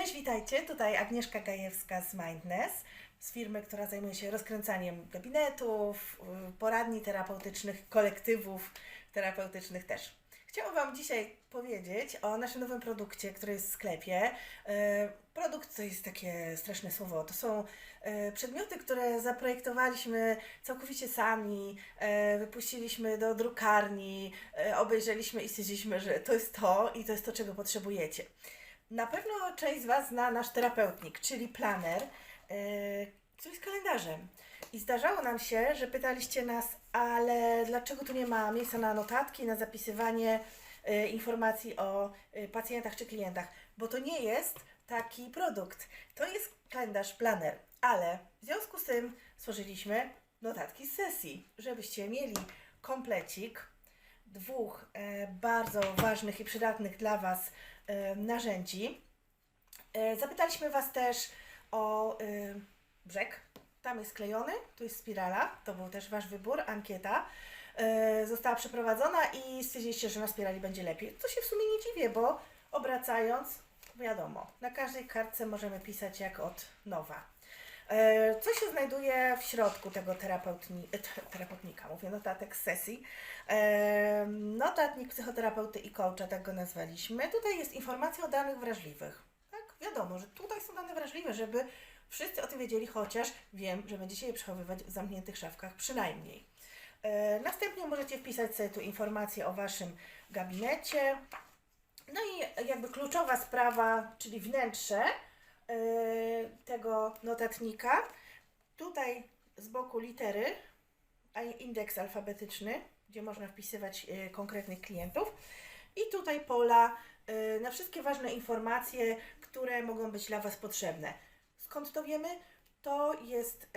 Cześć, witajcie. Tutaj Agnieszka Gajewska z Mindness, z firmy, która zajmuje się rozkręcaniem gabinetów, y, poradni terapeutycznych, kolektywów terapeutycznych też. Chciałam Wam dzisiaj powiedzieć o naszym nowym produkcie, który jest w sklepie. Y, Produkt to jest takie straszne słowo. To są y, przedmioty, które zaprojektowaliśmy całkowicie sami, wypuściliśmy do drukarni, obejrzeliśmy i stwierdziliśmy, że to jest to i to jest to, czego potrzebujecie. Na pewno część z Was zna nasz terapeutnik, czyli planer, yy, który jest kalendarzem. I zdarzało nam się, że pytaliście nas, ale dlaczego tu nie ma miejsca na notatki, na zapisywanie yy, informacji o yy, pacjentach czy klientach? Bo to nie jest taki produkt. To jest kalendarz planer, ale w związku z tym stworzyliśmy notatki z sesji, żebyście mieli komplecik dwóch e, bardzo ważnych i przydatnych dla Was e, narzędzi. E, zapytaliśmy Was też o brzeg. Tam jest klejony, tu jest spirala, to był też Wasz wybór, ankieta. Została przeprowadzona i stwierdziliście, że na spirali będzie lepiej. Co się w sumie nie dziwię, bo obracając, wiadomo, na każdej kartce możemy pisać jak od nowa. E, Co się znajduje w środku tego terapeutni, e, te- terapeutnika, mówię, notatek z sesji? E, Notatnik psychoterapeuty i coacha, tak go nazwaliśmy. Tutaj jest informacja o danych wrażliwych. Tak, wiadomo, że tutaj są dane wrażliwe, żeby wszyscy o tym wiedzieli, chociaż wiem, że będziecie je przechowywać w zamkniętych szafkach przynajmniej. Następnie możecie wpisać sobie tu informacje o Waszym gabinecie. No i jakby kluczowa sprawa, czyli wnętrze tego notatnika. Tutaj z boku litery, a indeks alfabetyczny, gdzie można wpisywać e, konkretnych klientów. I tutaj pola e, na wszystkie ważne informacje, które mogą być dla Was potrzebne. Skąd to wiemy? To jest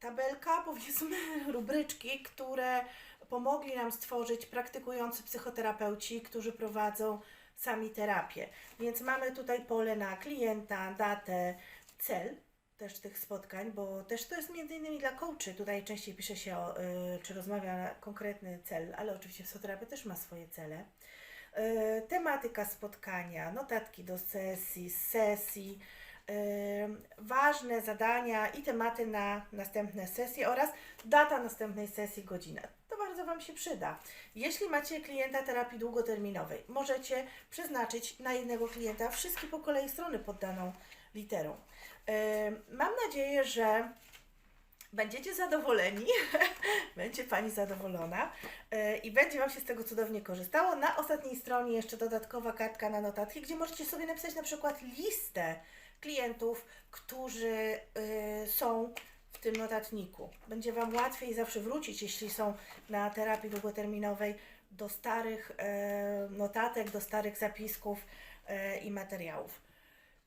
tabelka, powiedzmy, rubryczki, które pomogli nam stworzyć praktykujący psychoterapeuci, którzy prowadzą sami terapię. Więc mamy tutaj pole na klienta, datę, cel też tych spotkań, bo też to jest między innymi dla coachy. Tutaj częściej pisze się, o, y, czy rozmawia na konkretny cel, ale oczywiście psychoterapia też ma swoje cele. Y, tematyka spotkania, notatki do sesji, z sesji, y, ważne zadania i tematy na następne sesje oraz data następnej sesji, godzina. Bardzo Wam się przyda. Jeśli macie klienta terapii długoterminowej, możecie przeznaczyć na jednego klienta wszystkie po kolei strony pod daną literą. Mam nadzieję, że będziecie zadowoleni, będzie Pani zadowolona y, i będzie Wam się z tego cudownie korzystało. Na ostatniej stronie jeszcze dodatkowa kartka na notatki, gdzie możecie sobie napisać na przykład listę klientów, którzy y, są w tym notatniku. Będzie Wam łatwiej zawsze wrócić, jeśli są na terapii długoterminowej, do starych e, notatek, do starych zapisków e, i materiałów.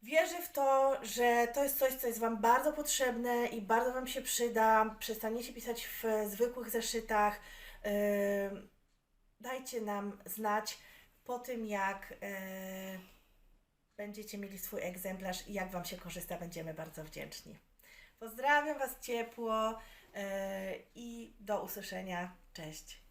Wierzę w to, że to jest coś, co jest Wam bardzo potrzebne i bardzo Wam się przyda. Przestaniecie pisać w zwykłych zeszytach. Yy, Dajcie nam znać po tym, jak yy, będziecie mieli swój egzemplarz i jak Wam się korzysta. Będziemy bardzo wdzięczni. Pozdrawiam Was ciepło yy, i do usłyszenia. Cześć.